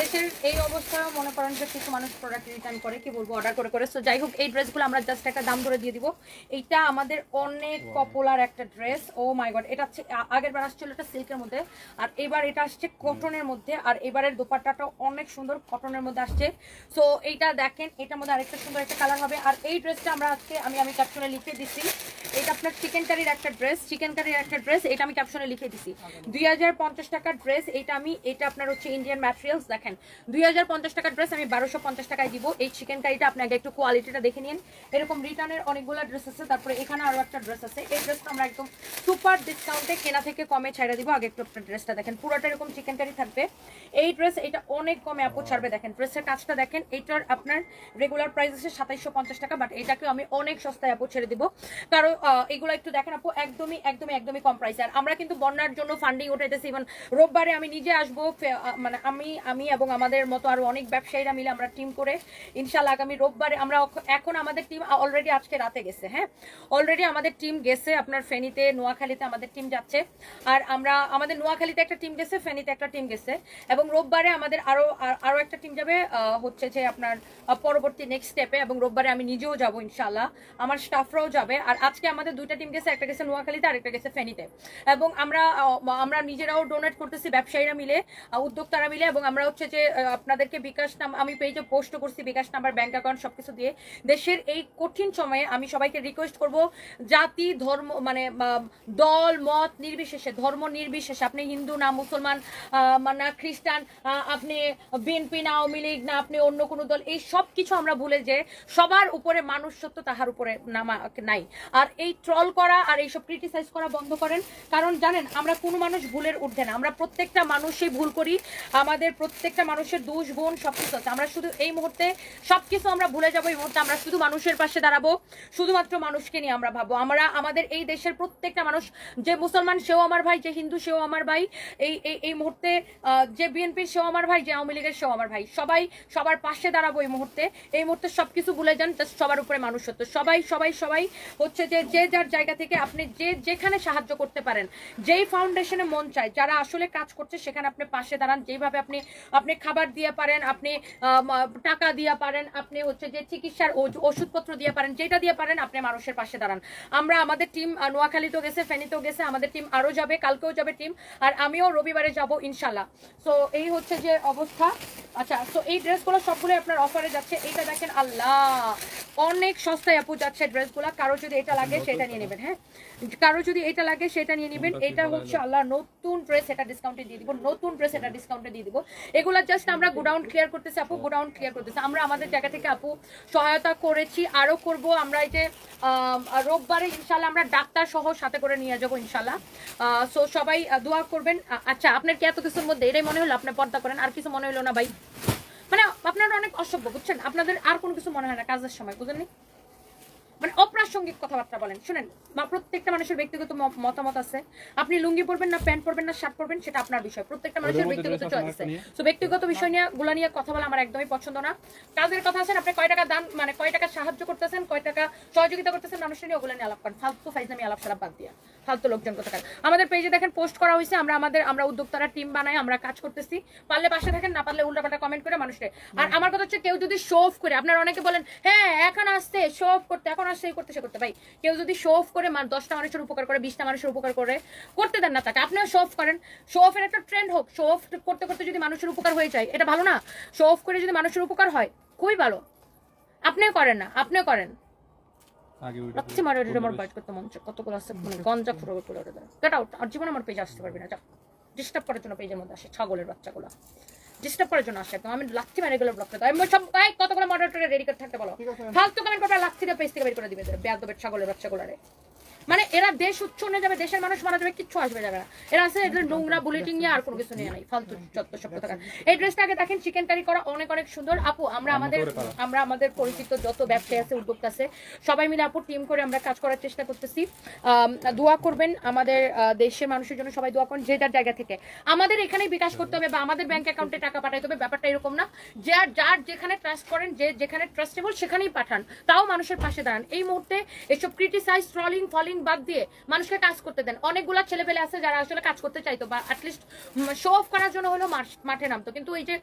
দেশের এই অবস্থা মনে করেন যে কিছু মানুষ প্রোডাক্ট রিটার্ন করে কি বলব অর্ডার করে করে। সো যাই হোক এই ড্রেসগুলো আমরা জাস্ট একটা দাম ধরে দিয়ে দিব। এইটা আমাদের অনেক পপুলার একটা ড্রেস ও মাই গড এটা হচ্ছে আগের বার আসছিল এটা সিল্কের মধ্যে আর এবার এটা আসছে কটনের মধ্যে আর এবারের দোপাট্টাটা অনেক সুন্দর কটনের মধ্যে আসছে। সো এইটা দেখেন এটার মধ্যে আরেকটা সুন্দর একটা কালার হবে। আর এই ড্রেসটা আমরা আজকে আমি আমি ক্যাপশনে লিখে দিচ্ছি এটা আপনার চিকেন কারির একটা ড্রেস চিকেন কারির একটা ড্রেস এটা আমি ক্যাপশনে লিখে দিছি। দুই হাজার পঞ্চাশ টাকার ড্রেস এটা আমি এটা আপনার হচ্ছে ইন্ডিয়ান ম্যাটেরিয়ালস দেখেন, দুই হাজার পঞ্চাশ টাকার ড্রেস আমি বারোশো পঞ্চাশ টাকায় দিব। এই চিকেন কারিটা আপনি আগে একটু কোয়ালিটিটা দেখে নিন। এরকম রিটার্নের অনেকগুলো ড্রেস আছে, তারপরে এখানে আরও একটা ড্রেস আছে। এই ড্রেসটা আমরা একদম সুপার ডিসকাউন্টে কেনা থেকে কমে ছাড়া দিব। আগে একটু আপনার ড্রেসটা দেখেন, পুরোটা এরকম চিকেন কারি থাকবে। এই ড্রেস এটা অনেক কমে আপু ছাড়বে, দেখেন ড্রেসের কাজটা দেখেন এইটার আপনার রেগুলার প্রাইস আছে সাতাইশশো টাকা বাট এটাকে আমি অনেক সস্তায় আপু ছেড়ে দিব। কারণ এগুলো একটু দেখেন আপু, একদমই একদমই একদমই কম প্রাইস আর আমরা কিন্তু বন্যার জন্য ফান্ডিং উঠাইতেছি। ইভেন রোববারে আমি নিজে আসব মানে আমি আমি এবং আমাদের মতো আরও অনেক ব্যবসায়ীরা মিলে আমরা টিম করে ইনশাল্লাহ আগামী রোববারে আমরা এখন আমাদের টিম অলরেডি আজকে রাতে গেছে হ্যাঁ? অলরেডি আমাদের টিম গেছে আপনার ফেনীতে, নোয়াখালীতে আমাদের টিম যাচ্ছে। আর আমরা, আমাদের নোয়াখালীতে একটা টিম গেছে, ফেনীতে একটা টিম গেছে। এবং রোববারে আমাদের আরও আর- আরও একটা টিম যাবে হচ্ছে যে আপনার পরবর্তী নেক্সট স্টেপে এবং রোববারে আমি নিজেও যাব ইনশাল্লাহ আমার স্টাফরাও যাবে। আর আজকে আমাদের দুইটা টিম গেছে, একটা গেছে নোয়াখালীতে আর একটা গেছে ফেনীতে। এবং আমরা আমরা নিজেরাও ডোনেট করতেছি, ব্যবসায়ীরা মিলে উদ্যোক্তারা মিলে, এবং আমরা হচ্ছে যে আপনাদেরকে বিকাশ নাম, আমি পেজে পোস্ট করছি বিকাশ নাম্বার ব্যাংক অ্যাকাউন্ট সবকিছু দিয়ে। দেশের এই কঠিন সময়ে আমি সবাইকে রিকোয়েস্ট করব, জাতি, ধর্ম মানে দল, মত নির্বিশেষে, ধর্ম নির্বিশেষে। আপনি হিন্দু না মুসলমান মানে না খ্রিস্টান আপনি বিএনপি না আওয়ামী লীগ, না আপনি অন্য কোনো দল, এই সব কিছু আমরা ভুলে যে সবার উপরে মানুষ সত্য তাহার উপরে নামা নাই। আর এই ট্রল করা আর এইসব ক্রিটিসাইজ করা বন্ধ করেন। কারণ জানেন, আমরা কোনো মানুষ ভুলের ঊর্ধ্বে না। আমরা প্রত্যেকটা মানুষই ভুল করি। আমাদের প্রত্যেকটা মানুষের দোষ গুণ সবকিছু আছে। আমরা শুধু এই মুহূর্তে সবকিছু আমরা ভুলে যাব, এই মুহূর্তে আমরা শুধু মানুষের পাশে দাঁড়াবো। শুধুমাত্র মানুষকে নিয়ে আমরা ভাববো। আমরা, আমাদের এই দেশের প্রত্যেকটা মানুষ, যে মুসলমান সেও আমার ভাই, যে হিন্দু সেও আমার ভাই, এই এই এই মুহূর্তে যে বিএনপি সেও আমার ভাই, যে আওয়ামী লীগের সেও আমার ভাই, সবাই সবার পাশে দাঁড়াবো এই মুহূর্তে। এই মুহূর্তে সবকিছু ভুলে যান সবার উপরে মানুষ সত্য সবাই সবাই সবাই হচ্ছে যে যে যার জায়গা থেকে আপনি যে, যেখানে সাহায্য করতে পারেন, যেই ফাউন্ডেশনে মন চায়, যারা আসলে কাজ করছে, সেখানে আপনি পাশে দাঁড়ান। যেভাবে আপনি আপনি খাবার দিয়ে পারেন আপনি টাকা দিয়ে পারেন আপনি হচ্ছে যে চিকিৎসার ওষুধপত্র দিয়ে পারেন যেটা দিয়ে পারেন আপনি মানুষের পাশে দাঁড়ান। আমরা আমাদের টিম নোয়াখালীতেও গেছে ফেনীতেও গেছে আমাদের টিম আরও যাবে কালকেও যাবে টিম আর আমিও রবিবারে যাব ইনশাল্লাহ সো এই হচ্ছে যে অবস্থা। আচ্ছা তো এই ড্রেসগুলো সবগুলো আপনার অফারে যাচ্ছে এইটা দেখেন আল্লাহ! অনেক সস্তায় আপু যাচ্ছে ড্রেসগুলো কারও যদি এটা লাগে সেটা নিয়ে নেবেন হ্যাঁ? কারও যদি এটা লাগে সেটা নিয়ে নেবেন এটা হচ্ছে আল্লাহ নতুন ড্রেস এটা ডিসকাউন্টে দিয়ে দিব নতুন ড্রেস এটা ডিসকাউন্টে দিয়ে দিব। এগুলা জাস্ট আমরা গোডাউন ক্লিয়ার করতেছি, আপু, গোডাউন ক্লিয়ার করতেছি। আমরা আমাদের জায়গা থেকে, আপু, সহায়তা করেছি আরও করব। আমরা এই যে রোববারে ইনশাল্লাহ আমরা ডাক্তার সহ সাথে করে নিয়ে যাব ইনশাল্লাহ। সো সবাই দোয়া করবেন। আচ্ছা আপনার কি এত কিছুর মধ্যে এটাই মনে হলো? আপনার পর্দা করেন, আর কিছু মনে হলো না ভাই? মানে আপনারা অনেক অসভ্য, বুঝছেন? আপনাদের আর কোনো কিছু মনে হয় না কাজের সময় বুঝলেন মানে অপ্রাসঙ্গিক কথাবার্তা বলেন। শুনেন প্রত্যেকটা মানুষের ব্যক্তিগত মতামত আছে। আপনি লুঙ্গি পরবেন না প্যান্ট পরবেন না শার্ট পরবেন সেটা আপনার বিষয়। প্রত্যেকটা মানুষের ব্যক্তিগত চয়েস আছে। তো ব্যক্তিগত বিষয় নিয়ে গুলা নিয়ে কথা বলা আমার একদমই পছন্দ না। কাজের কথা আছেন আপনি কয় টাকা দান মানে কয় টাকা সাহায্য করতেছেন কয় টাকা সহযোগিতা করতেছেন মানুষের নিয়ে ওগুলো নিয়ে আলাপ করেন। ফালতু ফাইজলামি আলাপ সালাপ বাদ দিয়া। ফালতু লোকজন কথা আমাদের পেজে দেখেন পোস্ট করা হয়েছে আমরা আমাদের আমরা উদ্যোক্তারা টিম বানাই আমরা কাজ করতেছি। পারলে পাশে থাকেন না পারলে উল্টাপাল্টা কমেন্ট করে মানুষের আর আমার কথা হচ্ছে কেউ যদি শো অফ করে আপনারা অনেকে বলেন হ্যাঁ এখন আসতে শো অফ করতে এখন করতে সে করতে। ভাই কেউ যদি শো অফ করে দশটা মানুষের উপকার করে বিশটা মানুষের উপকার করে করতে দেন না তাকে। আপনিও শো অফ করেন। শো অফের একটা ট্রেন্ড হোক। শো অফ করতে করতে যদি মানুষের উপকার হয়ে যায় এটা ভালো না। শো অফ করে যদি মানুষের উপকার হয় খুবই ভালো। আপনিও করেন না আপনিও করেন। আমার করতে মন কতগুলো আছে গঞ্জা ফুটো করে ওটা গেট আউট আর জীবন আমার পেজে আসতে পারবি না। ডিস্টার্ব করার জন্য পেজের মধ্যে আসে। ছাগলের বাচ্চাগুলো। ডিস্টার্ব করার জন্য আসে একদম আমি লাগছি মানে গেলে ব্লক করে আমি সব কতগুলো মডারেটরে রেডি করে থাকতে বলো? ফালতু কমেন্ট করবে লাগছি দিয়ে পেজ থেকে বের করে দিবে ব্যাগ দেবে ছাগলের বাচ্চাগুলারে। মানে এরা দেশ উচ্ছন্নে যাবে দেশের মানুষ মারা যাবে কিচ্ছু আসবে যাবে না। এরা আছে এদের নোংরা বুলেটিং নিয়ে আর কোনো কিছু নিয়ে নাই ফালতু যত সব কথা এই ড্রেসটা আগে দেখেন চিকেন কারি করা অনেক অনেক সুন্দর। আপু আমরা আমাদের আমরা আমাদের পরিচিত যত ব্যবসায়ী আছে উদ্যোক্তা আছে সবাই মিলে আপু টিম করে আমরা কাজ করার চেষ্টা করতেছি। দোয়া করবেন আমাদের দেশের মানুষের জন্য সবাই দোয়া করেন যে যার জায়গা থেকে। আমাদের এখানেই বিকাশ করতে হবে বা আমাদের ব্যাংক অ্যাকাউন্টে টাকা পাঠাইতে হবে ব্যাপারটা এরকম না। যার যার যেখানে ট্রাস্ট করেন যে যেখানে ট্রাস্টেবল সেখানেই পাঠান। তাও মানুষের পাশে দাঁড়ান। এই মুহূর্তে এসব ক্রিটিসাইজ ট্রলিং ফলিং বাদ দিয়ে মানুষকে কাজ করতে দেন। অনেকগুলা ছেলেপেলে আছে যারা আসলে কাজ করতে চাইতো বা অ্যাটলিস্ট শো অফ করার জন্য হলো মাঠে নামতো। কিন্তু এই যে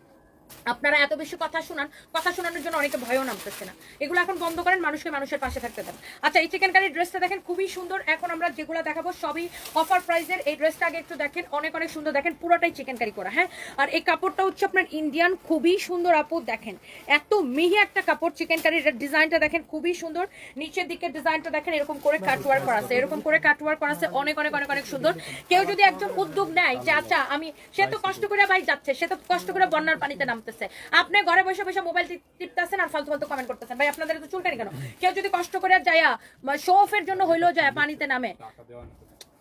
আপনারা এত বেশি কথা শোনান কথা শোনানোর জন্য অনেকে ভয়ও নামতেছে না। এগুলো এখন বন্ধ করেন মানুষকে মানুষের পাশে থাকতে দেন। আচ্ছা এই চিকেন কারি ড্রেসটা দেখেন খুবই সুন্দর। এখন আমরা যেগুলো দেখাবো সবই অফার প্রাইসের এই ড্রেসটা আগে একটু দেখেন অনেক অনেক সুন্দর। দেখেন পুরোটাই চিকেন কারি করা হ্যাঁ? আর এই কাপড়টা হচ্ছে আপনার ইন্ডিয়ান খুবই সুন্দর আপু দেখেন। এত মিহি একটা কাপড় চিকেন কারির ডিজাইনটা দেখেন খুবই সুন্দর। নিচের দিকে ডিজাইনটা দেখেন এরকম করে কাটওয়ার করা আছে এরকম করে কাটওয়ার করা আছে অনেক অনেক অনেক অনেক সুন্দর। কেউ যদি একজন উদ্যোগ নেয় যে আচ্ছা আমি সে তো কষ্ট করে ভাই যাচ্ছে সে তো কষ্ট করে বন্যার পানিতে নামতেছে। আপনি ঘরে বসে বসে মোবাইল টিপতেছেন আর ফালতু ফালতু কমেন্ট করতেছেন। ভাই, আপনাদের তো চুলকানি কেন? কেউ যদি কষ্ট করে যায় শো অফের জন্য হইলেও যায়, পানিতে নামে।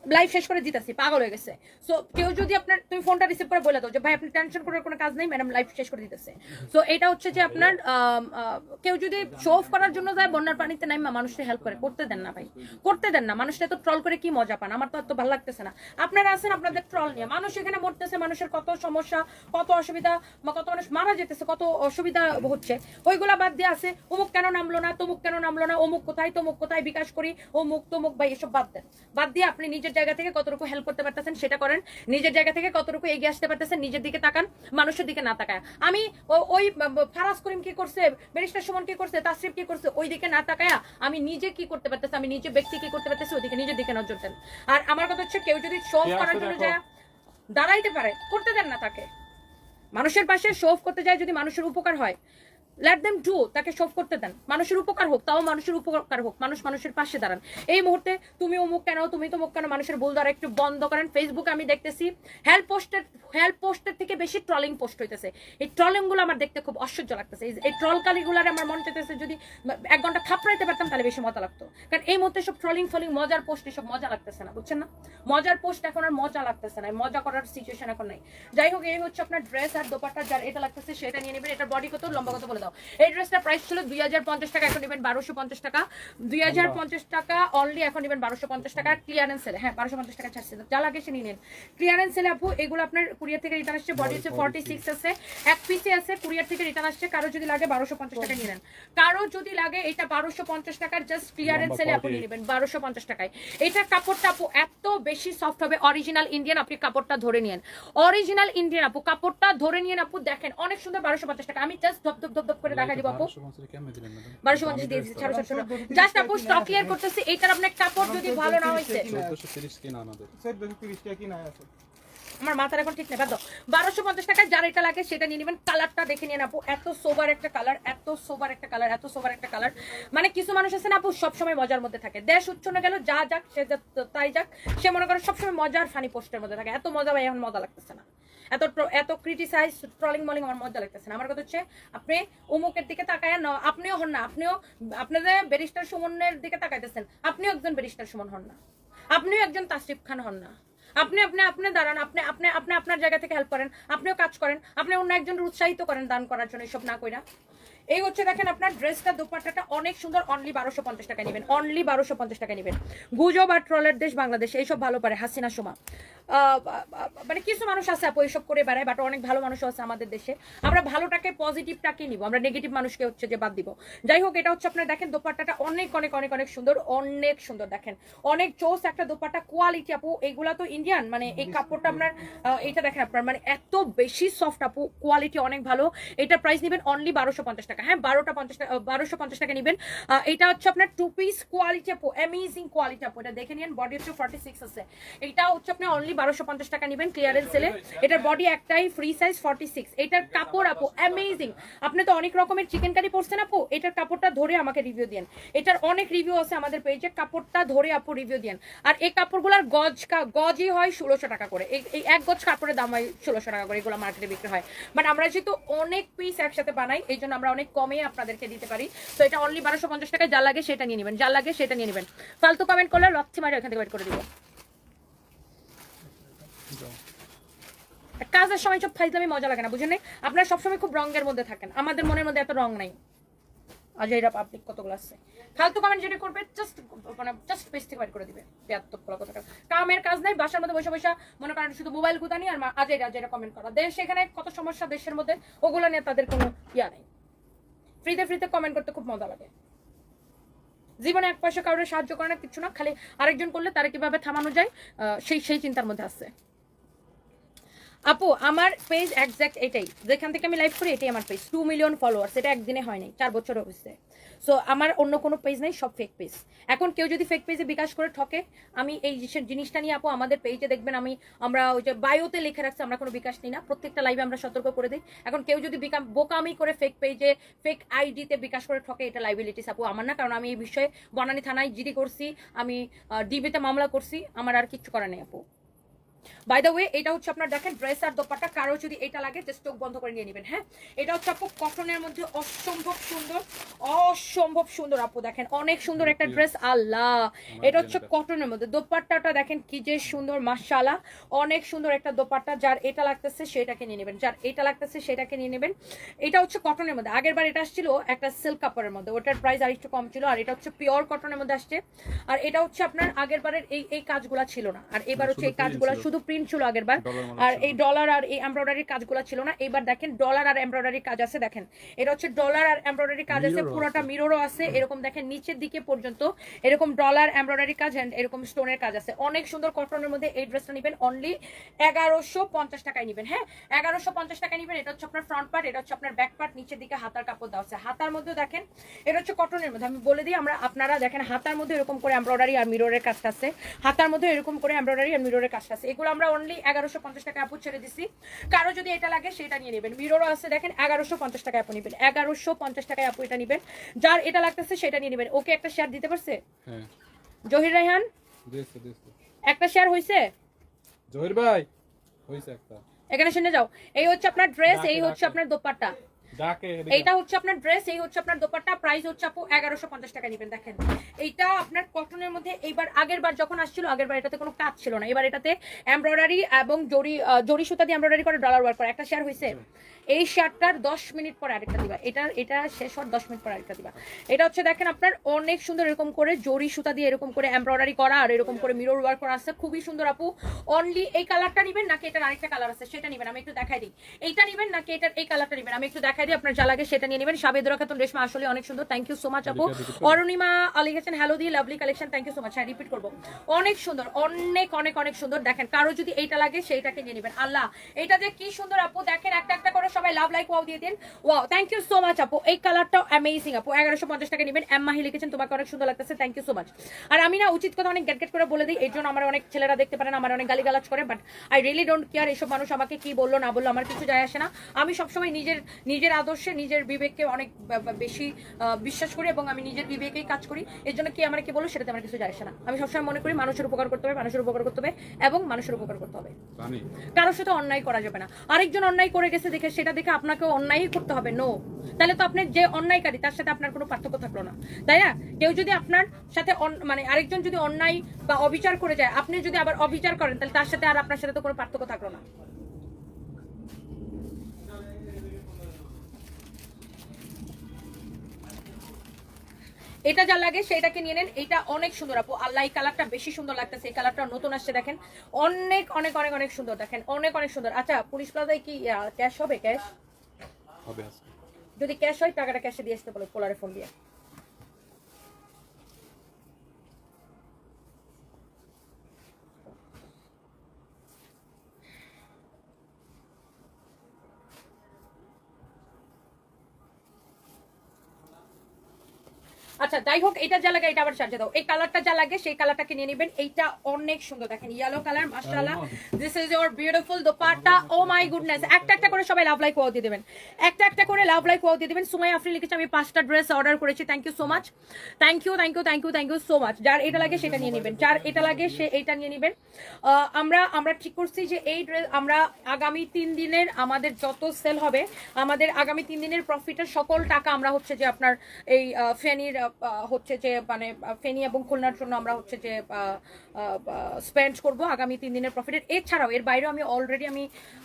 লাইভ শেষ করে দিতেছি, পাগল হয়ে গেছে। সো কেউ যদি আপনার তুমি ফোনটা রিসিভ করে বলে দাও যে, ভাই, আপনি টেনশন করার কোনো কাজ নেই ম্যাডাম লাইভ শেষ করে দিতেছে। সো এটা হচ্ছে যে আপনার কেউ যদি শো অফ করার জন্য যায়, বন্যার পানিতে নাই মানুষকে হেল্প করে। করতে দেন না, ভাই। করতে দেন না। মানুষটা তো ট্রল করে কি মজা পান? আমার তো এত ভালো লাগতেছে না। আপনারা আছেন আপনাদের ট্রল নিয়ে। মানুষ এখানে মরতেছে, মানুষের কত সমস্যা, কত অসুবিধা, বা কত মানুষ মারা যেতেছে, কত অসুবিধা হচ্ছে। ওইগুলা বাদ দিয়ে আছে, অমুক কেন নামলো না? তমুক কেন নামলো না? অমুক কোথায়? তমুক কোথায়? বিকাশ করি। অমুক, তমুক, ভাই, এসব বাদ দেন। বাদ দিয়ে আপনি নিজের জায়গা থেকে কতটুকু হেল্প করতে পারতেছেন সেটা করেন। নিজের জায়গা থেকে কতটুকু এগিয়ে আসতে পারতেছেন নিজের দিকে তাকান মানুষের দিকে না তাকায়। আমি ওই ফারাজ করিম কি করছে ব্যারিস্টার সুমন কি করছে তাসরিফ কি করছে ওই দিকে না তাকায়া আমি নিজে কি করতে পারতেছি আমি নিজে ব্যক্তি কি করতে পারতেছি ওইদিকে নিজের দিকে নজর দেন। আর আমার কথা হচ্ছে কেউ যদি কে করার জন্য যায় দাঁড়াইতে পারে করতে দেন না তাকে। মানুষের পাশে শোভ করতে যায় যদি মানুষের উপকার হয়। লেট দেম ডু তাকে শোভ করতে দেন। মানুষের উপকার হোক, তাও মানুষের উপকার হোক, মানুষ মানুষের পাশে দাঁড়ান। এই মুহূর্তে তুমি অমুক কেন, তুমি তো মুখ কেন মানুষের ভুল দ্বারা একটু বন্ধ করেন। ফেসবুকে আমি দেখতেছি হেল্প পোস্টের হেল্প পোস্টের থেকে বেশি ট্রলিং পোস্ট হইতেছে। এই ট্রলিংগুলো আমার দেখতে খুব অসহ্য লাগতেছে। এই- এই ট্রল কালিগুলার আমার মন চাইতেছে যদি এক ঘণ্টা থাপড়াইতে পারতাম তাহলে বেশি মজা লাগতো। কারণ এই মুহূর্তে সব ট্রলিং ফলিং মজার পোস্ট এসব মজা লাগতেছে না, বুঝছেন না? মজার পোস্ট এখন আর মজা লাগতেছে না মজা করার সিচুয়েশন এখন নাই। যাই হোক, এই হচ্ছে আপনার ড্রেস আর দোপাট্টা, যার এটা লাগতেছে সেটা নিয়ে নেবেন। এটার বডি কত, লম্বা কত বলে দাও। এই ড্রেসটা প্রাইস ছিল দুই হাজার পঞ্চাশ টাকা এখন নেবেন বারোশো টাকা। দুই হাজার পঞ্চাশ টাকা অনলি এখন নেবেন বারোশো টাকা। ক্লিয়ারেন্স সেলে হ্যাঁ বারোশো টাকা ছাড়ছে। যা লাগে সে নিয়ে নেন। ক্লিয়ারেন্স সেলে আপু এগুলো আপনার কুরিয়ার থেকে রিটার্ন আসছে বডি হচ্ছে ফর্টি সিক্স আছে এক পিসে আছে কুরিয়ার থেকে রিটার্ন আসছে কারও যদি লাগে বারোশো টাকা নিয়ে নেন। কারও যদি লাগে এটা বারোশো পঞ্চাশ টাকার জাস্ট ক্লিয়ারেন্স সেলে আপু নিয়ে নেবেন বারোশো পঞ্চাশ টাকায়। এটা কাপড়টা আপু এত বেশি সফট হবে অরিজিনাল ইন্ডিয়ান আপনি কাপড়টা ধরে নিয়েন। অরিজিনাল ইন্ডিয়ান আপু কাপড়টা ধরে নিয়েন আপু দেখেন অনেক সুন্দর বারোশো পঞ্চাশ টাকা। আমি জাস্ট ধপ ধপ ধপ করে দেখা দিব আপু। বারোশো পঞ্চাশ দিয়ে দিচ্ছি ছাড়ো ছাড়ো ছাড়ো জাস্ট আপু স্টক ক্লিয়ার করতেছি এইটার আপনার কাপড় যদি ভালো না হয়েছে আমার মাথার এখন ঠিক নেই বাদ বারোশো পঞ্চাশ টাকায় যার এটা লাগে সেটা নিয়ে নেবেন। কালারটা দেখে নিয়ে আপু এত সোবার একটা কালার এত সোবার একটা কালার এত সোবার একটা কালার। মানে কিছু মানুষ আছে না আপু সবসময় মজার মধ্যে থাকে। দেশ উচ্চনে গেল যা যাক সে যা- তাই যাক। সে মনে করে সবসময় মজার ফানি পোস্টের মধ্যে থাকে। এত মজা ভাই এখন মজা লাগতেছে না। এত এত ক্রিটিসাইজ ট্রলিং মলিং আমার মজা লাগতেছে আমার কথা হচ্ছে, আপনি অমুকের দিকে তাকায় না, আপনিও হন না, আপনিও আপনাদের ব্যারিস্টার সুমনের দিকে তাকাইতেছেন, আপনিও একজন ব্যারিস্টার সুমন হন না। আপনিও একজন তাসরিফ খান হন না। আপনি আপনি আপনি দাঁড়ান, আপনি আপনি আপনি আপনার জায়গা থেকে হেল্প করেন, আপনিও কাজ করেন, আপনি অন্য একজন উৎসাহিত করেন দান করার জন্য এসব না কইরা। এই হচ্ছে দেখেন আপনার ড্রেসটা, দোপাট্টাটা অনেক সুন্দর অনলি বারোশো পঞ্চাশ টাকা নেবেন অনলি বারোশো পঞ্চাশ টাকা নেবেন। গুজব আর ট্রলের দেশ বাংলাদেশ, এইসব ভালো পারে হাসিনা সোমা। মানে কিছু মানুষ আছে আপু এইসব করে বেড়ায় বাট অনেক ভালো মানুষ আছে আমাদের দেশে। আমরা ভালোটাকে পজিটিভটাকে নিব আমরা নেগেটিভ মানুষকে হচ্ছে যে বাদ দিব। যাই হোক এটা হচ্ছে আপনার দেখেন দোপাট্টাটা অনেক অনেক অনেক অনেক সুন্দর অনেক সুন্দর দেখেন। অনেক চোস একটা দোপাট্টা কোয়ালিটি আপু এগুলা তো ইন্ডিয়ান মানে এই কাপড়টা আপনার এইটা দেখেন আপনার মানে এত বেশি সফট আপু কোয়ালিটি অনেক ভালো। এটা প্রাইস নেবেন অনলি বারোশো পঞ্চাশ টাকা। হ্যাঁ বারোটা পঞ্চাশ টাকা বারোশো পঞ্চাশ টাকা নেবেন। এটা হচ্ছে আপনার টু পিস কোয়ালিটি আপু অ্যামেজিং কোয়ালিটি আপু এটা দেখে নিন বডি হচ্ছে ফর্টি সিক্স আছে। এটা হচ্ছে আপনার অনলি বারোশো পঞ্চাশ টাকা নেবেন ক্লিয়ারেন্স সেলে এটার বডি একটাই ফ্রি সাইজ ফর্টি সিক্স এটার কাপড় আপু অ্যামেজিং আপনি তো অনেক রকমের চিকেন কারি পরছেন আপু, এটার কাপড়টা ধরে আমাকে রিভিউ দেন এটার অনেক রিভিউ আছে আমাদের পেজে কাপড়টা ধরে আপু রিভিউ দেন আর এই কাপড়গুলোর গজ গজই হয় ষোলোশো টাকা করে। এই- এক গজ কাপড়ের দাম হয় ষোলোশো টাকা করে, এগুলো মার্কেটে বিক্রি হয়। বাট আমরা যেহেতু অনেক পিস একসাথে বানাই, এই জন্য আমরা অনেক কমে আপনাদেরকে দিতে পারি। তো এটা অনলি বারোশো পঞ্চাশ টাকা যা লাগে সেটা নিয়ে নেবেন, যা লাগে সেটা নিয়ে নেবেন। ফালতু কমেন্ট করলে লক্ষি মারে ওখান থেকে বের করে দিব। কাজের সময় সব ফাইজলামি, মজা লাগে না, বুঝেন নাই? আপনারা সবসময় খুব রঙের মধ্যে থাকেন। আমাদের মনের মধ্যে এত রং নাই। আজ এরা পাবলিক কতগুলো আছে? ফালতু কমেন্ট যেটা করবে জাস্ট মানে জাস্ট পেজ থেকে করে দিবে। বেয়াত্তক করা কথা। কামের কাজ নাই, বাসার মধ্যে বসে বসে, মনে করেন শুধু মোবাইল গুতানি আর মা- আজ এরা যেটা কমেন্ট করা। দেশ এখানে কত সমস্যা দেশের মধ্যে, ওগুলো নিয়ে তাদের কোনো ইয়া নেই। ফ্রিতে ফ্রিতে কমেন্ট করতে খুব মজা লাগে। জীবনে এক পয়সা কারোর সাহায্য করে না কিছু না, খালি আরেকজন করলে তারা কীভাবে থামানো যায় সেই সেই চিন্তার মধ্যে আছে। আপু, আমার পেজ একজ্যাক্ট এটাই। যেখান থেকে আমি লাইভ করি, এটাই আমার পেজ টু মিলিয়ন ফলোয়ার্স এটা একদিনে হয় নাই, চার বছর হয়েছে সো আমার অন্য কোনো পেজ নাই, সব ফেক পেজ এখন কেউ যদি ফেক পেজে বিকাশ করে ঠকে, আমি এই জিনিস- জিনিসটা নিয়ে আপু, আমাদের পেজে দেখবেন আমি, আমরা ওই যে বায়োতে লিখে রাখছি, আমরা কোনো বিকাশ নিই না। প্রত্যেকটা লাইভে আমরা সতর্ক করে দিই। এখন কেউ যদি বিকাম, বোকামি করে ফেক পেজে ফেক আইডিতে বিকাশ করে ঠকে, এটা লাইবিলিটিস আপু, আমার না। কারণ আমি এই বিষয়ে বনানী থানায় জিডি করছি, আমি ডিবিতে মামলা করছি, আমার আর কিচ্ছু করার নেই আপু। বাই দ্য ওয়ে এটা হচ্ছে আপনার দেখেন ড্রেস আর দোপাট্টা কারও যদি এটা লাগে জাস্ট চোখ বন্ধ করে নিয়ে নেবেন হ্যাঁ? এটা হচ্ছে আপু কটনের মধ্যে অসম্ভব সুন্দর অসম্ভব সুন্দর আপু দেখেন অনেক সুন্দর একটা ড্রেস আল্লাহ! এটা হচ্ছে কটনের মধ্যে দোপাট্টাটা দেখেন কি যে সুন্দর মাশাআল্লাহ! অনেক সুন্দর একটা দোপাট্টা যার এটা লাগতেছে সেটাকে নিয়ে নেবেন যার এটা লাগতেছে সেটাকে নিয়ে নেবেন। এটা হচ্ছে কটনের মধ্যে আগের বার এটা আসছিল একটা সিল্ক কাপড়ের মধ্যে ওটার প্রাইস আর একটু কম ছিল আর এটা হচ্ছে পিওর কটনের মধ্যে আসছে। আর এটা হচ্ছে আপনার আগের বারের এই এই কাজগুলা ছিল না আর এবার হচ্ছে এই শুধু কাজগুলা ছিল। শুধু প্রিন্ট ছিল আগের বার আর এই ডলার আর এই এমব্রয়ডারির কাজগুলো ছিল না। এবার দেখেন ডলার আর এমব্রয়ডারি কাজ আছে দেখেন। এটা হচ্ছে ডলার আর এমব্রয়ডারি কাজ আছে পুরোটা মিররও আছে এরকম দেখেন নিচের দিকে পর্যন্ত এরকম ডলার এমব্রয়ডারি কাজ and এরকম স্টোনের কাজ আছে। অনেক সুন্দর কটনের মধ্যে এই ড্রেসটা নেবেন অনলি এগারোশো পঞ্চাশ টাকায় নেবেন হ্যাঁ? এগারোশো পঞ্চাশ টাকায় নেবেন এটা হচ্ছে আপনার ফ্রন্ট পার্ট এটা হচ্ছে আপনার ব্যাক পার্ট নিচের দিকে হাতার কাপড় দেওয়া আছে। হাতার মধ্যে দেখেন এটা হচ্ছে কটনের মধ্যে। আমি বলে দিই আমরা আপনারা দেখেন হাতার মধ্যে এরকম করে এমব্রয়ডারি আর মিররের কাজটা আছে। হাতার মধ্যে এরকম করে এমব্রয়ডারি আর মিররের কাজটা আছে। এগুলো আমরা অনলি এগারোশো পঞ্চাশ টাকা আপু ছেড়ে দিছি। কারও যদি এটা লাগে সেটা নিয়ে নেবেন। মিররও আছে দেখেন এগারোশো পঞ্চাশ টাকা আপু নেবেন। এগারোশো পঞ্চাশ টাকায় আপু এটা নেবেন। যার এটা লাগতেছে সেটা নিয়ে নেবেন। ওকে একটা শেয়ার দিতে পারছে? হ্যাঁ। জহির রায়হান? দিয়েছে একটা শেয়ার হয়েছে জহির ভাই হয়েছে একটা। এখানে শুনে যাও। এই হচ্ছে আপনার ড্রেস এই হচ্ছে আপনার দোপাট্টা। এইটা হচ্ছে আপনার ড্রেস এই হচ্ছে আপনার দোপাট্টা প্রাইস হচ্ছে আপু এগারোশো পঞ্চাশ টাকা নেবেন দেখেন। এইটা আপনার কটনের মধ্যে এইবার আগের বার যখন আসছিল আগের বার এটাতে কোনো কাজ ছিল না। এবার এটাতে এমব্রয়ডারি এবং জরি জরি সুতা দিয়ে এমব্রয়ডারি করে ডলার ওয়ার্ক করে। একটা শেয়ার হয়েছে? এই দশ মিনিট পর আরেকটা দিবা। এটা এটা শেষ হওয়ার দশ মিনিট পর আরেকটা দিবা। এটা হচ্ছে দেখেন আপনার অনেক সুন্দর এরকম করে জরি সুতা দিয়ে এরকম করে এমব্রয়ডারি করা আর এরকম করে মিরর ওয়ার্ক করা আছে। খুবই সুন্দর আপু। অনলি এই কালারটা নেবেন নাকি এটার আরেকটা কালার আছে? সেটা নেবেন আমি একটু দেখাই দিই। এইটা নেবেন নাকি এটার এই কালারটা নেবেন? আমি একটু দেখাই দিই আপনার যা লাগে সেটা নিয়ে নেবেন। সাবেদুরা খাতুন রেশমা আসলে অনেক সুন্দর। থ্যাংক ইউ সো মাচ আপু। অরুণিমা আলী গেছেন hello the lovely collection thank you so much হ্যাঁ রিপিট করব। অনেক সুন্দর অনেক অনেক অনেক সুন্দর। দেখেন কারও যদি এইটা লাগে সেইটাকে নিয়ে নেবেন। আল্লাহ এটা যে কি সুন্দর আপু। দেখেন একটা একটা করে সবাই লাভ লাইক ওয়াও দিয়ে দিন। Wow thank you so much আপু। এই কালারটাও অ্যামেজিং আপু। এগারোশো পঞ্চাশ টাকা নেবেন। এম মাহি লিখেছেন তোমাকে অনেক সুন্দর লাগতেছে থ্যাংক ইউ সো মাচ আর আমি না উচিত কথা অনেক গেট গেট করে বলে দিই এই জন্য আমার অনেক ছেলেরা দেখতে পারেন আমার অনেক গালিগালাজ করে but I really don't care এইসব মানুষ আমাকে কি বলল না বলল আমার কিছু যায় আসে না। আমি সবসময় নিজের নিজের আদর্শে নিজের বিবেককে অনেক বেশি বিশ্বাস করি এবং আমি নিজের বিবেকেই কাজ করি। এর জন্য কি আমার কি বলো সেটাতে আমার কিছু যায় আসে না। আমি সবসময় মনে করি মানুষের উপকার করতে হবে মানুষের উপকার করতে হবে এবং মানুষের উপকার করতে হবে। কারোর সাথে অন্যায় করা যাবে না। আরেকজন অন্যায় করে গেছে দেখে সেটা দেখে আপনাকে অন্যায়ই করতে হবে নো তাহলে তো আপনার যে অন্যায়কারী তার সাথে আপনার কোনো পার্থক্য থাকল না। তাই না? কেউ যদি আপনার সাথে মানে আরেকজন যদি অন্যায় বা অবিচার করে যায় আপনি যদি আবার অবিচার করেন তাহলে তার সাথে আর আপনার সাথে তো কোনো পার্থক্য থাকল না। এটা যা লাগে সেটাকে নিয়ে নেন। এটা অনেক সুন্দর আপু। আল্লাহ এই কালারটা বেশি সুন্দর লাগতেছে। এই কালারটা নতুন আসছে দেখেন। অনেক অনেক অনেক অনেক সুন্দর দেখেন। অনেক অনেক সুন্দর। আচ্ছা পুলিশ প্লাজায় কি ক্যাশ হবে ক্যাশ হবে যদি ক্যাশ হয় টাকাটা ক্যাশে দিয়ে আসতে বলে পোলারে ফোন দিয়ে। আচ্ছা যাই হোক এটা যা লাগে এটা আবার সাজিয়ে দাও। এই কালারটা যা লাগে সেই কালারটাকে নিয়ে নেবেন। এইটা অনেক সুন্দর। দেখেন ইয়েলো কালার মাশাআল্লাহ this is your beautiful dupatta. Oh my goodness একটা একটা করে সবাই লাভ লাইক ওয়াও দিয়ে দেবেন। একটা একটা করে লাভ লাইক ওয়াও দিয়ে দেবেন। সুমাই আফরি লিখেছে আমি পাঁচটা ড্রেস অর্ডার করেছি। Thank you so much thank you thank you thank you thank you so much যার এটা লাগে সেটা নিয়ে নেবেন। যার এটা লাগে সে এইটা নিয়ে নেবেন। আমরা আমরা ঠিক করছি যে এই ড্রেস আমরা আগামী তিন দিনের আমাদের যত সেল হবে আমাদের আগামী তিন দিনের প্রফিটের সকল টাকা আমরা হচ্ছে যে আপনার এই ফেনীর হচ্ছে যে মানে ফেনী এবং খুলনার জন্য আমরা হচ্ছে যে স্পেন্ড করব আগামী তিন দিনের প্রফিটের এছাড়াও এর বাইরেও আমি অলরেডি আমি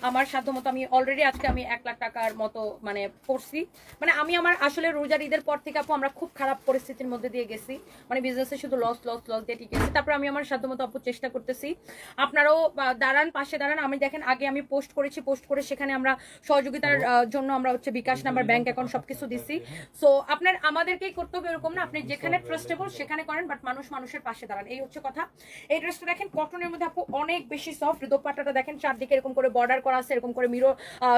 আমার সাধ্য মতো আমি অলরেডি আজকে আমি এক লাখ টাকার মতো মানে করছি। মানে আমি আমার আসলে রোজার ঈদের পর থেকে আপু আমরা খুব খারাপ পরিস্থিতির মধ্যে দিয়ে গেছি। মানে বিজনেসে শুধু লস লস লস দিয়ে ঠিক আছে তারপর আমি আমার সাধ্য মতো আপু চেষ্টা করতেছি। আপনারাও দাঁড়ান পাশে দাঁড়ান। আমি দেখেন আগে আমি পোস্ট করেছি পোস্ট করে সেখানে আমরা সহযোগিতার জন্য আমরা হচ্ছে বিকাশ নাম্বার ব্যাংক অ্যাকাউন্ট সবকিছু দিচ্ছি সো আপনার আমাদেরকেই করতে হবে এরকম না? আপনি যেখানে ট্রাস্টেবল সেখানে করেন বাট মানুষ মানুষের পাশে দাঁড়ান। এই হচ্ছে কথা। এই ড্রেসটা দেখেন কটনের মধ্যে আপু অনেক বেশি সফট দোপাট্টাটা দেখেন চারদিকে এরকম করে বর্ডার করা আছে এরকম করে মিরো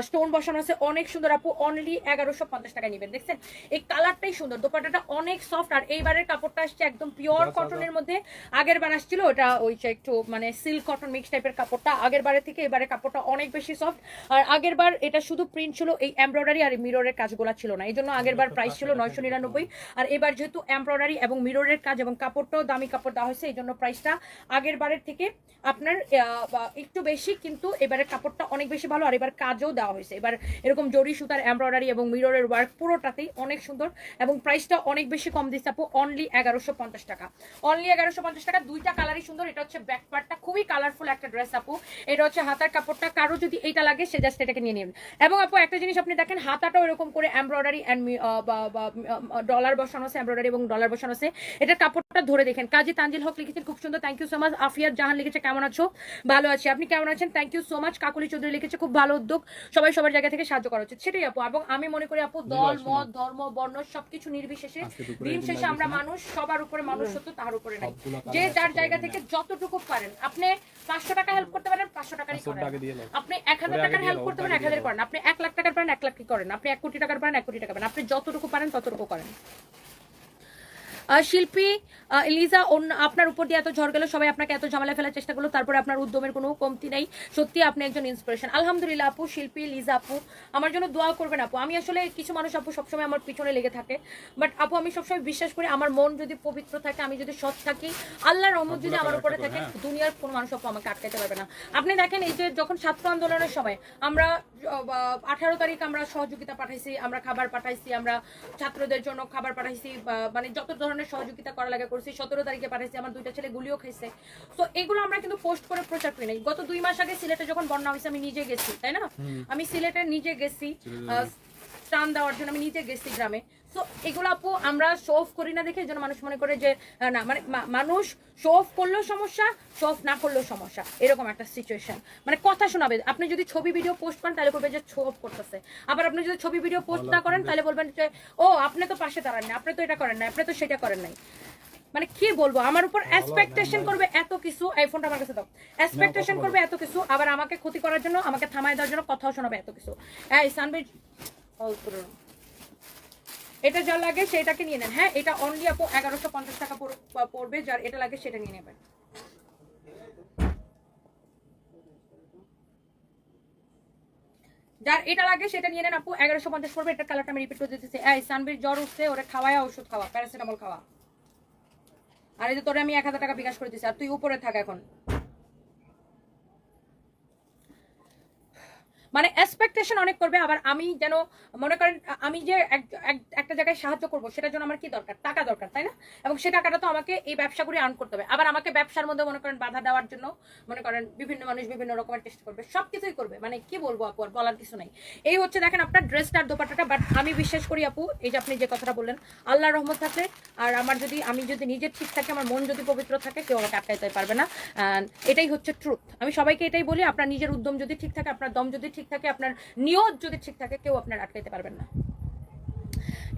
স্টোন বসানো আছে। অনেক সুন্দর আপু অনলি এগারোশো পঞ্চাশ টাকা নেবেন দেখছেন? এই কালারটাই সুন্দর দোপাট্টাটা অনেক সফট আর এইবারের কাপড়টা আসছে একদম পিওর কটনের মধ্যে। আগের বার আসছিল ওটা ওই যে একটু মানে সিল্ক কটন মিক্স টাইপের কাপড়টা। আগের বারের থেকে এবারে কাপড়টা অনেক বেশি সফট আর আগের বার এটা শুধু প্রিন্ট ছিল এই এমব্রয়ডারি আর মিররের কাজগুলা ছিল না। এই জন্য আগের বার প্রাইস ছিল নয়শো নিরানব্বই। আর এবার যেহেতু এমব্রয়ডারি এবং মিররের কাজ এবং কাপড়টাও দামি কাপড় দেওয়া হয়েছে, এই জন্য প্রাইসটা আগের বারের থেকে আপনার একটু বেশি, কিন্তু এবারের কাপড়টা অনেক বেশি ভালো, আর এবার কাজও দেওয়া হয়েছে। এবার এরকম জরি সুতার এমব্রয়ডারি এবং মিররের ওয়ার্ক পুরোটাতেই অনেক সুন্দর এবং প্রাইসটা অনেক বেশি কম দিচ্ছে আপু অনলি এগারোশো পঞ্চাশ টাকা। অনলি এগারোশো পঞ্চাশ টাকা, দুইটা কালারই সুন্দর, এটা হচ্ছে ব্যাক পার্টটা খুবই কালারফুল একটা ড্রেস আপু। এটা হচ্ছে হাতার কাপড়টা, কারও যদি এইটা লাগে, সে জাস্ট এটাকে নিয়ে নেবেন এবং আপু, একটা জিনিস আপনি দেখেন, হাতাটাও এরকম করে এমব্রয়ডারি অ্যান্ড ডলার বসানো আছে এবং ডলার বসানো আছে। এটার কাপড়টা ধরে দেখেন। কাজী তানজিল হক লিখেছেন খুব সুন্দর thank you so much Afiyar Jahan লিখেছে কেমন আছো? ভালো আছি। আপনি কেমন আছেন? Thank you so much Kakuli Chowdhury লিখেছে খুব ভালো উদ্যোগ। সবাই সবার জায়গা থেকে সাহায্য করা উচিত। সেটাই আপু। এবং আমি মনে করি আপু দল মত ধর্ম বর্ণ সবকিছু নির্বিশেষে দিন শেষে আমরা মানুষ সবার উপরে মানুষ সত্য তার উপরে নাই। যে যার জায়গা থেকে যতটুকু পারেন। আপনি পাঁচশো টাকা হেল্প করতে পারেন পাঁচশো টাকারই করেন। আপনি এক হাজার টাকার হেল্প করতে পারেন এক হাজার করেন। আপনি এক লাখ টাকার পারেন এক লাখ কি করেন আপনি এক কোটি টাকার পারেন এক কোটি টাকা পারেন। আপনি যতটুকু পারেন ততটুকু করেন। শিল্পী আহ, লিজা অন্য আপনার উপর দিয়ে এত ঝড় গেল সবাই আপনাকে এত ঝামেলা ফেলার চেষ্টা করল তারপরে আপনার উদ্যমের কোনো কমতি নেই। সত্যি আপনি একজন ইন্সপিরেশন আলহামদুলিল্লাহ আপু শিল্পী লিজা আপু আমার জন্য দোয়া করবেন আপু। আমি আসলে কিছু মানুষ আপু সবসময় আমার পিছনে লেগে থাকে বাট আপু আমি সবসময় বিশ্বাস করি আমার মন যদি পবিত্র থাকে আমি যদি সৎ থাকি আল্লাহর রহমত যদি আমার উপরে থাকে দুনিয়ার কোনো মানুষ আপু আমাকে আটকাতে পারবে না। আপনি দেখেন এই যে যখন ছাত্র আন্দোলনের সময় আমরা আঠারো তারিখ আমরা সহযোগিতা পাঠাইছি আমরা খাবার পাঠাইছি আমরা ছাত্রদের জন্য খাবার পাঠাইছি মানে যত ধরনের সহযোগিতা করা লাগে করছি। সতেরো তারিখে পাঠাইছি আমার দুইটা ছেলে গুলিও খেয়েছে তো এগুলো আমরা কিন্তু পোস্ট করে প্রচার করি নাই। গত দুই মাস আগে সিলেটে যখন বন্যা হয়েছে আমি নিজে গেছি তাই না? আমি সিলেটে নিজে গেছি ত্রাণ দেওয়ার জন্য আমি নিজে গেছি গ্রামে। তো এগুলো আপু আমরা শো অফ করি না দেখে জন্য মানুষ মনে করে যে না মানে মানুষ শো অফ করলেও সমস্যা শো অফ না করলেও সমস্যা। এরকম একটা সিচুয়েশন মানে কথা শোনাবে। আপনি যদি ছবি ভিডিও পোস্ট করেন তাহলে বলবে যে শো অফ করতেছে। আবার আপনি যদি ছবি ভিডিও পোস্ট না করেন তাহলে বলবেন যে ও আপনি তো পাশে দাঁড়ান না আপনি তো এটা করেন না আপনি তো সেটা করেন নাই। মানে কি বলব? আমার উপর এক্সপেকটেশন করবে এত কিছু। এই ফোনটা আমার কাছে দাও। এক্সপেকটেশন করবে এত কিছু আবার আমাকে ক্ষতি করার জন্য আমাকে থামায় দেওয়ার জন্য কথাও শোনাবে এত কিছু। এই সানবির এটা যা লাগে সেটাকে নিয়ে নেন। হ্যাঁ এটা অনলি আপু এগারোশো পঞ্চাশ টাকা পড়বে, যার এটা লাগে সেটা নিয়ে নেবেন। যার এটা লাগে সেটা নিয়ে নেন আপু এগারোশো পঞ্চাশ পড়বে এটা কালারটা আমি রিপিট করে দিতেছি। এই সানবির জ্বর উঠছে, ওরা খাওয়ায় ওষুধ খাওয়া প্যারাসিটামল খাওয়া। আর এই যে তোরে আমি এক হাজার টাকা বিকাশ করে দিচ্ছি আর তুই উপরে থাক এখন। মানে এক্সপেকটেশন অনেক করবে, আবার আমি যেন মনে করেন আমি যে এক- এক- একটা জায়গায় সাহায্য করব, সেটার জন্য আমার কি দরকার? টাকা দরকার, তাই না? এবং সে টাকাটা তো আমাকে এই ব্যবসা করে আর্ন করতে হবে। আবার আমাকে ব্যবসার মধ্যে মনে করেন বাধা দেওয়ার জন্য মনে করেন বিভিন্ন মানুষ বিভিন্ন রকমের চেষ্টা করবে সব কিছুই করবে। মানে কি বলব আপু, আর বলার কিছু নাই। এই হচ্ছে দেখেন আপনার ড্রেসটার দোপাটাটা বাট আমি বিশ্বাস করি আপু, এই যে আপনি যে কথাটা বললেন আল্লাহ রহমত থাকলে, আর আমার যদি, আমি যদি নিজে ঠিক থাকে, আমার মন যদি পবিত্র থাকে, কেউ আমাকে আটকাইতে পারবে না। এটাই হচ্ছে ট্রুথ আমি সবাইকে এটাই বলি, আপনার নিজের উদ্যম যদি ঠিক থাকে, আপনার দম যদি ঠিক থাকে আপনার নিয়ত যদি ঠিক থাকে কেউ আপনার আটকাইতে পারবেন না।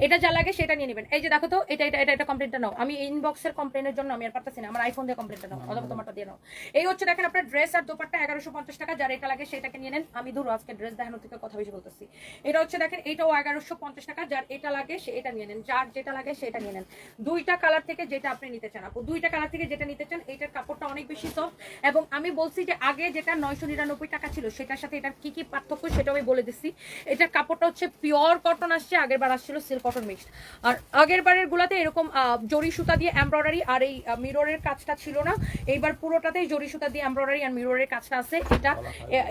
এটা যা লাগে সেটা নিয়ে নেবেন। এই যে দেখো তো, এটা এটা এটা কমপ্লেনটা নাও। আমি ইনবক্সের কমপ্লেনের জন্য আমি আর পারতেছি না, আমার আইফোন দিয়ে কমপ্লেনটা নাও, অথবা তোমারটা দিয়ে নাও। এই হচ্ছে দেখেন আপনার ড্রেস আর দোপাট্টা এগারোশো পঞ্চাশ টাকা, যার এটা লাগে সেটাকে নিয়ে নেন। আমি ধরো আজকে ড্রেস দেখানোর থেকে কথা বেশি বলতেছি। এটা হচ্ছে দেখেন, এটাও এগারোশো পঞ্চাশ টাকা, যার এটা লাগে সে এটা নিয়ে নেন, যার যেটা লাগে সেটা নিয়ে নেন। দুইটা কালার থেকে যেটা আপনি নিতে চান, আপু, দুইটা কালার থেকে যেটা নিতে চান, এটার কাপড়টা অনেক বেশি সফট এবং আমি বলছি যে আগে যেটা নয়শো নিরানব্বই টাকা ছিল, সেটার সাথে এটার কি কি পার্থক্য সেটাও আমি বলে দিচ্ছি। এটার কাপড়টা হচ্ছে পিওর কটন আসছে আগের বার আসছিল সিল্ক কটন মিক্সড। আর আগের বারের গুলাতে এরকম জরি সুতা দিয়ে এমব্রয়ডারি আর এই মিররের কাজটা ছিল না। এইবার পুরোটাতেই জরি সুতা দিয়ে এমব্রয়ডারি আর মিররের কাজটা আছে। এটা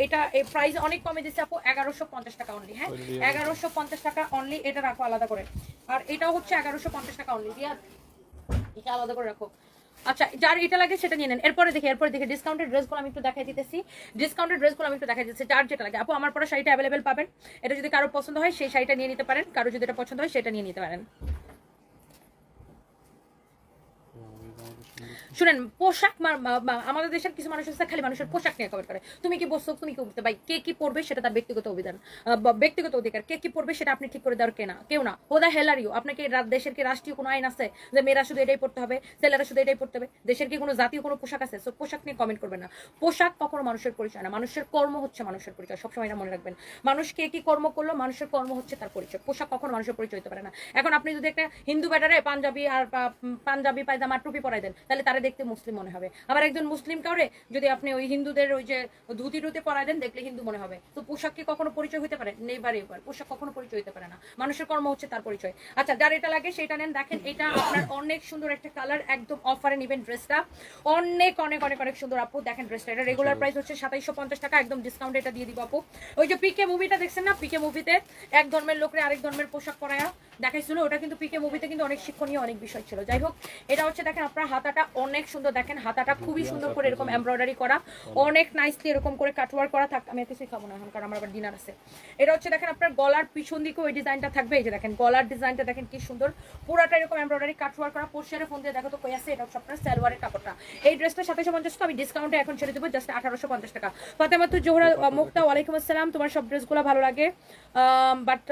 এটা প্রাইস অনেক কমে দিচ্ছে আপু এগারোশো পঞ্চাশ টাকা অনলি হ্যাঁ? এগারোশো পঞ্চাশ টাকা অনলি এটা রাখো আলাদা করে। আর এটাও হচ্ছে এগারোশো পঞ্চাশ টাকা অনলি দিয়া এটা আলাদা করে রাখো। আচ্ছা যার এটা লাগে সেটা নিয়ে নেন। এরপরে দেখে এরপরে দেখে ডিসকাউন্টেড ড্রেসগুলো আমি একটু দেখাই দিতেছি। ডিসকাউন্টেড ড্রেসগুলো আমি একটু দেখাই দিতেছি, যার যেটা লাগে। আপু, আমার পরে শাড়িটা অ্যাভেলেবেল পাবেন। এটা যদি কারও পছন্দ হয়, সেই শাড়িটা নিয়ে নিতে পারেন। কারও যদি এটা পছন্দ হয়, সেটা নিয়ে নিতে পারেন। শুনেন, পোশাক আমাদের দেশের কিছু মানুষ আছে, খালি মানুষের পোশাক নিয়ে কমেন্ট করে। তুমি কি বসছো তুমি কি উঠতে ভাই, কে কি পড়বে সেটা তার ব্যক্তিগত অভিধান। ব্যক্তিগত অধিকার, কে কি পড়বে সেটা আপনি ঠিক করে দেওয়ার কেনা কেউ না। হোদা হেলারিও আপনাকে দেশের কি রাষ্ট্রীয় কোনো আইন আছে যে মেয়েরা শুধু এটাই পড়তে হবে, ছেলেরা শুধু এটাই পড়তে হবে? দেশের কি কোনো জাতীয় কোনো পোশাক আছে? সো পোশাক নিয়ে কমেন্ট করবেন না। পোশাক কখনো মানুষের পরিচয় না, মানুষের কর্ম হচ্ছে মানুষের পরিচয়, সবসময় এটা মনে রাখবেন। মানুষ কে কি কর্ম করল, মানুষের কর্ম হচ্ছে তার পরিচয়। পোশাক কখনো মানুষের পরিচয় হতে পারে না। এখন আপনি যদি একটা হিন্দু ব্যাটারে পাঞ্জাবি আর পাঞ্জাবি, পায়জামা টুপি পরাই দেন, তাহলে তারা দেখতে মুসলিম মনে হবে। আবার একজন মুসলিম কাউরে যদি আপনি ওই হিন্দুদের ওই যে ধুতি টুতি পরাই দেন দেখলে হিন্দু মনে হবে। তো পোশাক কি কখনো পরিচয় হতে পারে? নেইবার এবার। পোশাক কখনো পরিচয় হতে পারে না। মানুষের কর্ম হচ্ছে তার পরিচয়। আচ্ছা যার এটা লাগে সেটা নেন। দেখেন এটা আপনার অনেক সুন্দর একটা কালার একদম অফারে নেবেন ড্রেসটা অনেক অনেক অনেক অনেক সুন্দর আপু। দেখেন ড্রেসটা এটা রেগুলার প্রাইস হচ্ছে সাতাইশো পঞ্চাশ টাকা। একদম ডিসকাউন্ট এটা দিয়ে দিব আপু। ওই যে পিকে মুভিটা দেখছেন না? পিকে মুভিতে এক ধর্মের লোকরে আরেক ধর্মের পোশাক পরায়া দেখাইছিল। ওটা কিন্তু পিকে মুভিতে কিন্তু অনেক শিক্ষণীয় অনেক বিষয় ছিল। যাই হোক এটা হচ্ছে দেখেন আপনার হাতাটা অনেক সুন্দর দেখেন হাতাটা খুবই সুন্দর করে এরকম এমব্রয়ডারি করা। অনেক নাইসলি এরকম করে কাটওয়ার করা থাক আমি এত খাব না এখন কারণ আমার আবার ডিনার আছে। এটা হচ্ছে দেখেন আপনার গলার পিছন দিকে ওই ডিজাইনটা থাকবে এই যে দেখেন গলার ডিজাইনটা দেখেন কি সুন্দর। পুরাটা এরকম এমব্রয়ডারি কাটওয়ার করা পোস্টারে ফোন দিয়ে দেখো তো কই আছে এটা হচ্ছে আপনার সালোয়ারের কাপড়টা। এই ড্রেসটা সাথে পঞ্চাশ আমি ডিসকাউন্টে এখন ছেড়ে দেবো জাস্ট আঠারোশো পঞ্চাশ টাকা। ফাতেমাতু জোহরা মুক্তা ওয়ালাইকুম আসসালাম তোমার সব ড্রেসগুলো ভালো লাগে? বাট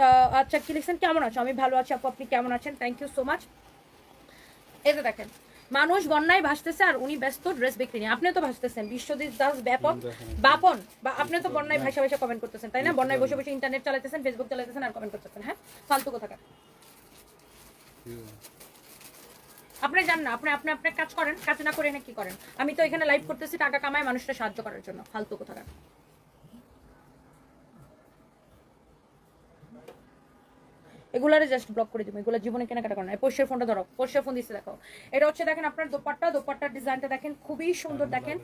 আচ্ছা কি লিখছেন? কেমন আছো? আমি ভালো আছি আপু আপনি কেমন আছেন? থ্যাংক ইউ সো মাচ এই যে দেখেন মানুষ বন্যায় ভাসতেছে আর উনি ব্যস্ত ড্রেস বিক্রি নিয়ে। আপনি তো ভাসতেছেন। বিশ্বজিৎ দাস ব্যাপক বাপন বা আপনি তো বন্যায় ভাষা ভাষা কমেন্ট করতেছেন তাই না? বন্যায় বসে বসে ইন্টারনেট চালাতেছেন ফেসবুক চালাতেছেন আর কমেন্ট করতেছেন হ্যাঁ? ফালতু কথা আপনি জান না আপনি আপনি আপনার কাজ করেন কাজ না করে এনে কি করেন? আমি তো এখানে লাইভ করতেছি টাকা কামায় মানুষটা সাহায্য করার জন্য ফালতু কথা এগুলারে জাস্ট ব্লক করে দিব এগুলো জীবনে কেনাকাটা করেন পোষ্যের ফোনটা ধরো পোষ্যের ফোন দিচ্ছে দেখো। এটা হচ্ছে দেখেন আপনার দোপাট্টা দোপাট্টার ডিজাইনটা দেখেন খুবই সুন্দর দেখেন।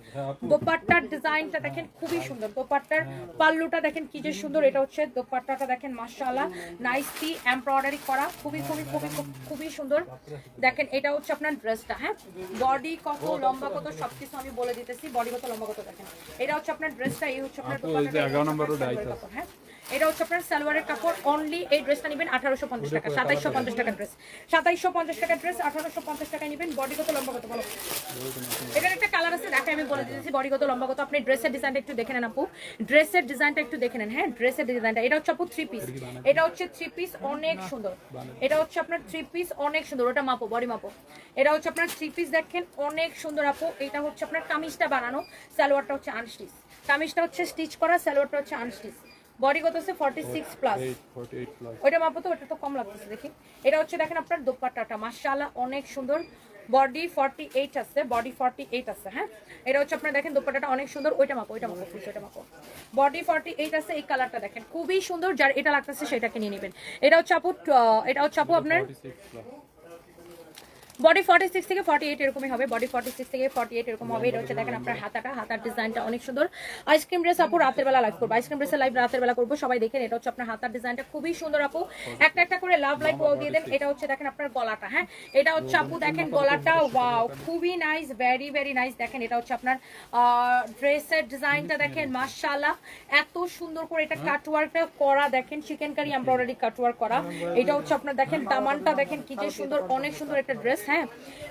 দোপাট্টার ডিজাইনটা দেখেন খুবই সুন্দর। দোপাট্টার পাল্লুটা দেখেন কি যে সুন্দর এটা হচ্ছে দোপাট্টাটা দেখেন মাশাআল্লাহ নাইসলি এমব্রয়ডারি করা খুবই খুবই খুবই খুবই সুন্দর। দেখেন এটা হচ্ছে আপনার ড্রেসটা হ্যাঁ? বডি কত লম্বা কত সবকিছু আমি বলে দিতেছি বডি কত লম্বা কত দেখেন। এটা হচ্ছে আপনার ড্রেসটা এই হচ্ছে আপনার আপু, এই যে দোপাট্টাটা, এই 11 হচ্ছে নম্বরও আপনার ডাইস সালোয়ারের আছে। কাপড়, হ্যাঁ? এটা হচ্ছে আপনার সালোয়ারের কাপড় অনলি এই ড্রেসটা নেবেন আঠারোশো পঞ্চাশ টাকা সাতাইশশো পঞ্চাশ টাকা ড্রেস সাতাইশশো পঞ্চাশ টাকা ড্রেস আঠারোশো পঞ্চাশ টাকায় নেবেন বডি কত লম্বা কত বলো। এটার একটা কালার আছে দেখে আমি বলে দিতেছি বডি কত লম্বা কত আপনি ড্রেসের ডিজাইনটা একটু দেখে নেন আপু। ড্রেসের ডিজাইনটা একটু দেখে নেন হ্যাঁ? ড্রেসের ডিজাইনটা এটা হচ্ছে আপু থ্রি পিস এটা হচ্ছে থ্রি পিস অনেক সুন্দর। এটা হচ্ছে আপনার থ্রি পিস অনেক সুন্দর। ওটা মাপো বডি মাপো। এটা হচ্ছে আপনার থ্রি পিস দেখেন অনেক সুন্দর আপু। এটা হচ্ছে আপনার কামিজটা বানানো সালোয়ারটা হচ্ছে আনস্টিচ কামিজটা হচ্ছে স্টিচ করা সালোয়ারটা হচ্ছে আনস্টিচ বডি কত আছে? ফর্টি সিক্স প্লাস 48 প্লাস ওইটা মাপো তো ওটা তো কম লাগতেছে দেখি। এটা হচ্ছে দেখেন আপনার দোপাট্টাটা। মাশাআল্লাহ অনেক সুন্দর। বডি ফর্টি এইট আছে বডি ফর্টি এইট আছে হ্যাঁ? এটা হচ্ছে আপনার দেখেন দোপাট্টাটা অনেক সুন্দর। ওইটা মাপো ওইটা মাপো প্লিজ ওইটা মাপো। বডি ফর্টি এইট আছে এই কালারটা দেখেন। খুবই সুন্দর যার এটা লাগতেছে সেটাকে নিয়ে নেবেন। এটা হচ্ছে আপু এটা হচ্ছে আপু আপনার? 46 প্লাস বডি ফর্টি সিক্স থেকে ফর্টি এইট এরকমই হবে। বডি ফর্টি সিক্স থেকে ফর্টি এইট এরকম হবে। এটা হচ্ছে দেখেন আপনার হাতাটা। হাতার ডিজাইনটা অনেক সুন্দর। আইসক্রিম ড্রেস আপু, রাতের বেলা লাইভ করব। আইসক্রিম ড্রেসের লাইভ রাতের বেলা করব। সবাই দেখেন, এটা হচ্ছে আপনার হাতার ডিজাইনটা। খুবই সুন্দর আপু। একটা একটা করে লাভ লাইট ওয়াও দিয়ে দেন। এটা হচ্ছে দেখেন আপনার গলাটা হ্যাঁ? এটা হচ্ছে আপু, দেখেন গলাটা ওয়াও খুবই নাইস ভেরি ভেরি নাইস দেখেন, এটা হচ্ছে আপনার ড্রেসের ডিজাইনটা দেখেন, মাশাআল্লাহ। এত সুন্দর করে এটা কাটওয়ার্কটা করা, দেখেন চিকেন কারি এমব্রয়ডারি কাটওয়ার্ক করা। এটা হচ্ছে আপনার, দেখেন, দামানটা, দেখেন, কি যে সুন্দর, অনেক সুন্দর একটা ড্রেস হ্যাঁ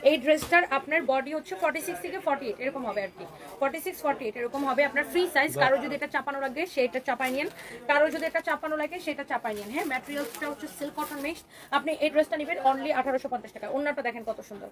এই ড্রেসটার আপনার বডি হচ্ছে ফর্টি সিক্স থেকে ফর্টি এইট এরকম হবে আর কি। ফর্টি সিক্স ফর্টি এইট এরকম হবে আপনার ফ্রি সাইজ কারও যদি এটা চাপানো লাগে সেটা চাপাই নিন কারও যদি এটা চাপানো লাগে সেটা চাপাই নিন হ্যাঁ ম্যাটেরিয়ালসটা হচ্ছে সিল্ক কটন মিক্সড আপনি এই ড্রেসটা নেবেন অনলি আঠারোশো পঞ্চাশ টাকা ওন্নাটা দেখেন কত সুন্দর।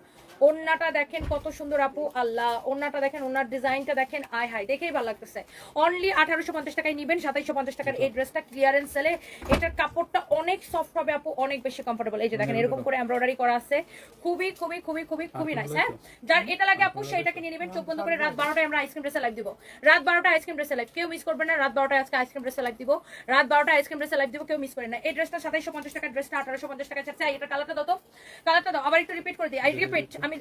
ওন্নাটা দেখেন কত সুন্দর আপু আল্লাহ। ওন্নাটা দেখেন ওনার ডিজাইনটা দেখেন আয় হাই দেখেই ভালো লাগতেছে। অনলি আঠারোশো পঞ্চাশ টাকায় নেবেন সাতাইশো পঞ্চাশ টাকার এই ড্রেসটা ক্লিয়ারেন্স সেলে এটার কাপড়টা অনেক সফট হবে আপু অনেক বেশি কমফোর্টেবল এই যে দেখেন এরকম করে এমব্রয়ডারি করা আছে। খুবই খুবই খুবই খুবই খুবই নাইস হ্যাঁ? যার এটা লাগে আপু সেইটাকে নিয়ে নেবেন চোখ বন্ধ করে রাত বারোটায় আমরা আইসক্রিম ড্রেসে লাইভ দিব। রাত বারোটা আইসক্রিম ড্রেসে লাইভ কেউ মিস করবেন না রাত বারোটায় আজকে আইসক্রিম ড্রেসে লাইভ দিব। রাত বারোটা আইসক্রিম ড্রেসে লাইভ দিব কেউ মিস করে না। এই ড্রেসটা সাতাইশো পঞ্চাশ টাকা ড্রেসটা আঠারোশো পঞ্চাশ টাকা চাচ্ছে এটা কালারটা দাও তো। কালারটা দাও আবার একটু রিপিট করে দিই। আই রিপিট আমি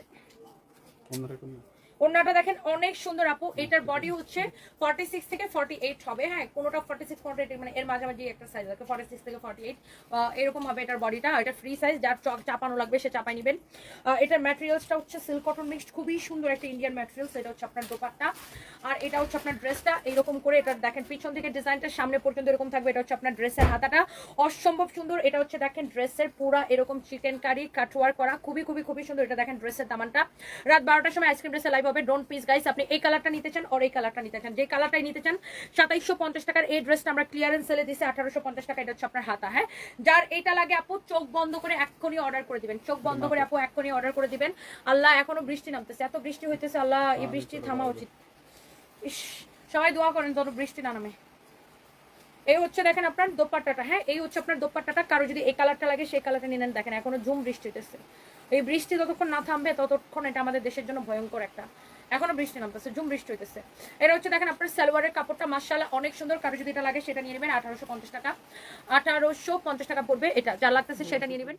ওড়নাটা দেখেন অনেক সুন্দর আপু। এটার বডি হচ্ছে 46 থেকে 48 হবে হ্যাঁ? কোনোটা 46 48 মানে এর মাঝামাঝি একটা সাইজ আছে 46 থেকে 48 আহ, এরকম হবে এটার বডিটা এটা ফ্রি সাইজ যার চক চাপানো লাগবে সে চাপাই নেবেন। এটার ম্যাটেরিয়ালসটা হচ্ছে সিল্ক কটন মিক্সড খুবই সুন্দর একটা ইন্ডিয়ান ম্যাটেরিয়ালস এটা হচ্ছে আপনার দোপাট্টা। আর এটা হচ্ছে আপনার ড্রেসটা এরকম করে এটা দেখেন পিছন থেকে ডিজাইনটা সামনে পর্যন্ত এরকম থাকবে এটা হচ্ছে আপনার ড্রেসের হাতাটা। অসম্ভব সুন্দর এটা হচ্ছে দেখেন ড্রেসের পুরা এরকম চিকেন কারি কাটওয়ার করা খুবই খুবই খুবই সুন্দর এটা দেখেন ড্রেসের দামানটা। রাত বারোটার সময় আইসক্রিম ড্রেসের লাইভ হবে। ডোন্ট পিস গাইস আপনি এই কালারটা নিতে চান আর এই কালারটা নিতে চান। যে কালারটাই নিতে চান সাতাইশশো পঞ্চাশ টাকার এই ড্রেসটা আমরা ক্লিয়ারেন্স সেলে দিছি আঠারোশো পঞ্চাশ টাকা এটা হচ্ছে আপনার হাতা হ্যাঁ? যার এটা লাগে আপু চোখ বন্ধ করে এক্ষুনি অর্ডার করে দিবেন। চোখ বন্ধ করে আপু এক্ষুনি অর্ডার করে দিবেন। আল্লাহ এখনও বৃষ্টি নামতেছে। এত বৃষ্টি হইতেছে আল্লাহ এই বৃষ্টি থামা উচিত। ইস সবাই দোয়া করেন যত বৃষ্টি না নামে। এই হচ্ছে দেখেন আপনার দোপাট্টাটা হ্যাঁ? এই হচ্ছে আপনার দোপাট্টাটা। কারও যদি এই কালারটা লাগে সেই কালারটা নিলেন দেখেন এখনও ঝুম বৃষ্টি হইতেছে। এই বৃষ্টি যতক্ষণ না থামবে, ততক্ষণ এটা আমাদের দেশের জন্য ভয়ঙ্কর একটা। এখনও বৃষ্টি নামতেছে, ঝুম বৃষ্টি হইতেছে। এটা হচ্ছে দেখেন আপনার সালোয়ারের কাপড়টা মাসালা অনেক সুন্দর। কারও যদি এটা লাগে, সেটা নিয়ে নেবেন। আঠারোশো পঞ্চাশ টাকা, আঠারোশো পঞ্চাশ টাকা পড়বে এটা। যা লাগতেছে সেটা নিয়ে নেবেন।